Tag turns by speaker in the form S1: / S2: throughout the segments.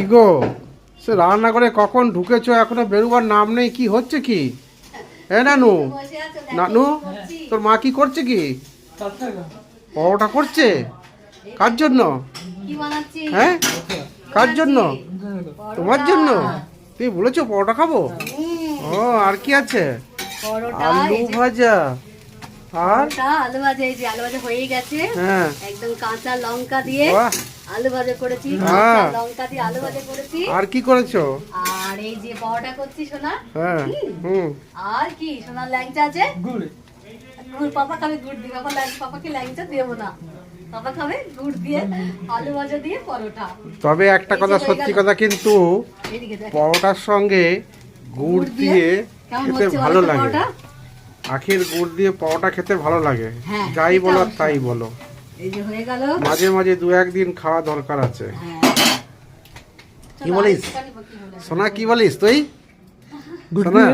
S1: কি গো সে রান্না করে কখন ঢুকেছো? এখনও বেরোবার নাম নেই কি হচ্ছে কি? হ্যাঁ নানু নানু তোর মা কি করছে কি? পরোটা করছে? কার জন্য? হ্যাঁ? কার জন্য? তোমার জন্য? তুমি বলেছ পরোটা খাব? ও আর কি আছে? আলু ভাজা। আর?
S2: আলু ভাজা এই যে আলু ভাজা হয়ে গেছে।
S1: হ্যাঁ।
S2: একদম কাঁচা লঙ্কা দিয়ে। আলু ভাজা করেছি
S1: হ্যাঁ।
S2: কাঁচা লঙ্কা দিয়ে আলু ভাজা করেছি।
S1: আর কি করেছ?
S2: আর এই যে পরোটা করছি সোনা।
S1: হ্যাঁ হুম।
S2: আর কি সোনার ল্যাংচা আছে? গুড়। পাপা খাবে গুড় দিয়ে। পাপা পাপাকে ল্যাংচা দেবো না। পাপা খাবে গুড় দিয়ে আলু ভাজা দিয়ে পরোটা।
S1: তবে একটা কথা সত্যি কথা কিন্তু পরোটার সঙ্গে গুড় দিয়ে খেতে ভালো লাগে? আখের গুড় দিয়ে পরোটা খেতে ভালো লাগে।
S2: হ্যাঁ,
S1: যাই বলো আর তাই বলো।
S2: এই যে হয়ে গেল।
S1: মাঝে মাঝে দু একদিন খাওয়া দরকার আছে।
S2: হ্যাঁ।
S1: কি বলিস? সোনা কি বলিস তুই? সোনা।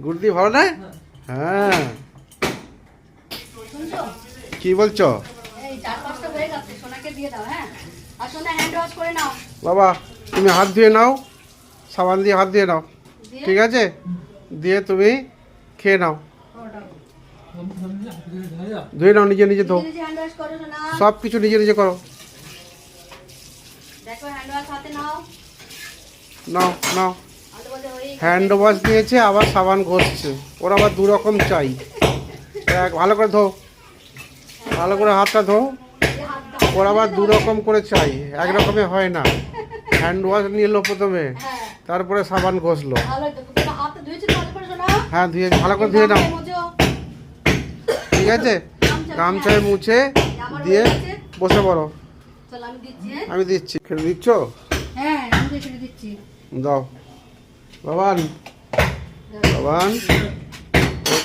S1: গুড় দিয়ে ভালো না? হ্যাঁ? কি বলছো?
S2: এই চার পাঁচটা হয়ে গেছে সোনাকে দিয়ে দাও হ্যাঁ। আর সোনা হ্যান্ড ওয়াশ করে নাও।
S1: বাবা তুমি হাত ধুয়ে নাও। সাবান দিয়ে হাত ধুয়ে নাও। ঠিক আছে? দিয়ে তুমি খেয়ে নাও।
S2: পরোটা
S1: ধুয়ে নাও নিজে নিজে ধো সব কিছু নিজে নিজে করো।
S2: নাও।
S1: নাও
S2: হয়ে।
S1: হ্যান্ড ওয়াশ দিয়েছে আবার সাবান ঘষছে। ওর আবার দু রকম চাই। এক ভালো করে ধো ভালো করে হাতটা ধো ওর আবার দু রকম করে চাই। এক রকমে হয় না। হ্যান্ড ওয়াশ নিল প্রথমে
S2: হ্যাঁ।
S1: তারপরে সাবান ঘষলো। হ্যাঁ ধুয়ে ভালো করে ধুয়ে নাও। ঠিক আছে? গামছায় মুছে দিয়ে বসে পড়ো।
S2: আমি দিচ্ছি হ্যাঁ?
S1: আমি খেতে দিচ্ছ?
S2: হ্যাঁ আমি দেখে দিচ্ছি।
S1: দাও। বাবান বাবান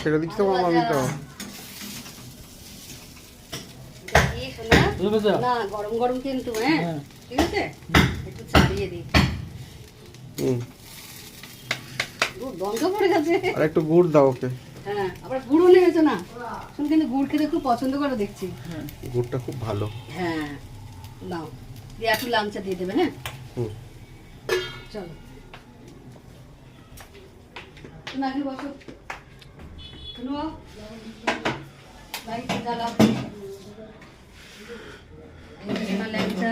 S1: খেতে দিচ্ছ তো। আমি তো
S2: না গরম গরম কিন্তু হ্যাঁ? ঠিক আছে? একটু ছাড়িয়ে দিই।
S1: হুম।
S2: গন্ধ পড়ে গেছে
S1: আর একটু গুড় দাও ওকে।
S2: হ্যাঁ আবার গুড়ও নেমেছো না। শুন কিন্তু গুড় খেতে খুব পছন্দ করে দেখছি।
S1: গুড়টা খুব ভালো।
S2: হ্যাঁ নাও। দিয়ে একটু লাঞ্চা দিয়ে দেবে হ্যাঁ?
S1: হুম।
S2: চলো। তুমি আগে বসো। শুনো জ্বালাও। ল্যাংচা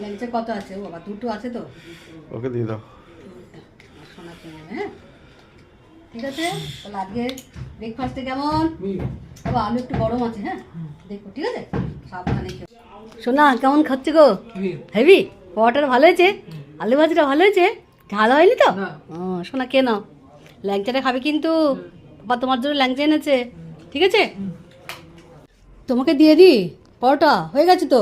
S2: ল্যাংচা কত আছে? ও বাবা দুটো আছে তো।
S1: ওকে দিয়ে দাও।
S2: আর সোনা কিনে হ্যাঁ? ঠিক আছে? তাহলে আজকে ব্রেকফাস্টে কেমন? বাবা আলু একটু গরম আছে হ্যাঁ? দেখো ঠিক আছে? সাবধানে সোনা কেমন খাচ্ছে গো? হেভি। পরোটাটা ভালো হয়েছে? আলু ভাজিটা ভালো হয়েছে? ঝাল হয়নি তো? সোনা কে নাও। ল্যাংচাটা খাবে কিন্তু। বাবা তোমার জন্য ল্যাংচা এনেছে। ঠিক আছে? তোমাকে দিয়ে দিই। পরোটা হয়ে গেছে তো?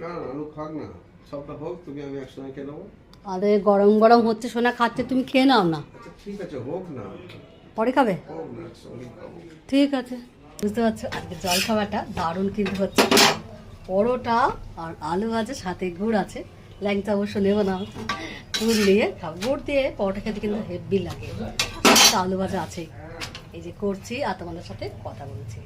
S1: না না আলু খাক না। সবটা হোক তুমি আমি একসঙ্গে খেয়ে নেব।
S2: আরে গরম গরম হচ্ছে সোনা খাচ্ছে তুমি খেয়ে নাও না।
S1: আচ্ছা ঠিক আছে হোক না।
S2: পরে খাবে?
S1: খাব।
S2: ঠিক আছে। বুঝতে পারছ? আজকে জল খাবারটা দারুণ কিন্তু হচ্ছে। পরোটা আর আলু ভাজা সাথে গুড় আছে। ল্যাংচা অবশ্য নেব না। গুড় নিয়ে খাব। গুড় দিয়ে পরোটা খেতে কিন্তু হেভি লাগে। সাথে আলু ভাজা আছে। এই যে করছি আর তোমাদের সাথে কথা বলছি।